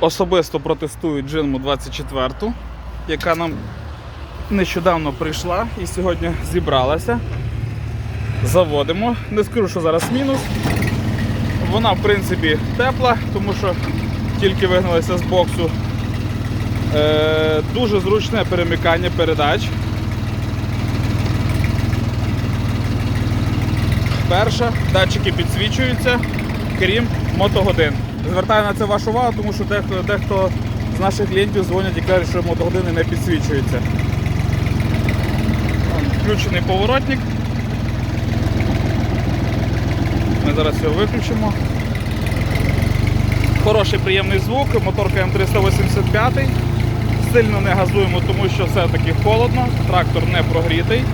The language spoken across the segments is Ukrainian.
особисто протестую Джинму 24, яка нам нещодавно прийшла і сьогодні зібралася. Заводимо. Не скажу, що зараз мінус. Вона, в принципі, тепла, тому що тільки вигналася з боксу. Е, дуже зручне перемикання передач. Перша, датчики підсвічуються, крім мотогодин. Звертаю на це вашу увагу, тому що дехто, дехто з наших клієнтів дзвонять і кажуть, що мотогодини не підсвічуються. Включений поворотник. Ми зараз його виключимо. Хороший приємний звук, моторка М385. Сильно не газуємо, тому що все-таки холодно, трактор не прогрітий.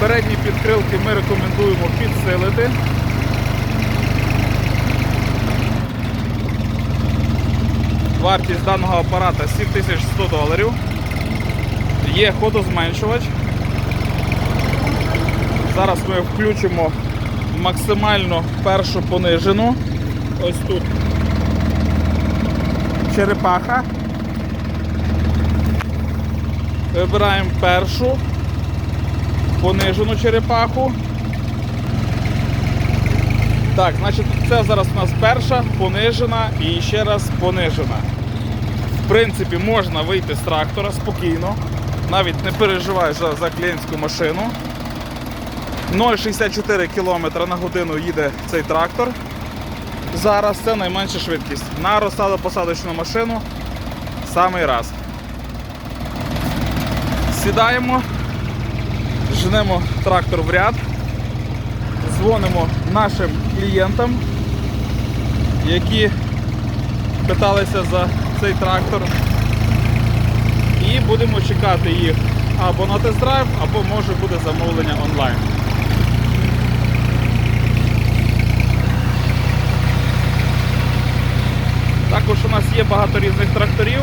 Передні підкрилки ми рекомендуємо підсилити. Вартість даного апарата 7100 доларів. Є ходозменшувач. Зараз ми включимо максимально першу понижену. Ось тут черепаха. Вибираємо першу понижену черепаху. Так, значить, це зараз у нас перша, понижена і ще раз понижена. В принципі, можна вийти з трактора спокійно, навіть не переживай за, за клієнтську машину. 0,64 км на годину їде цей трактор. Зараз це найменша швидкість. На розсадо-посадочну машину самий раз. Сідаємо, женемо трактор в ряд, дзвонимо нашим клієнтам, які питалися за цей трактор. І будемо чекати їх або на тест-драйв, або може буде замовлення онлайн. Також у нас є багато різних тракторів.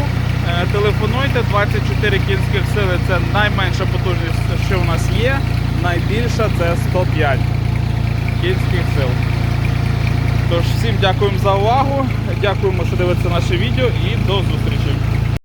Е, Телефонуйте, 24 кінських сили це найменша потужність, що у нас є. Найбільша це 105 кінських сил. Тож всім дякуємо за увагу. Дякуємо, що дивитеся наше відео і до зустрічі.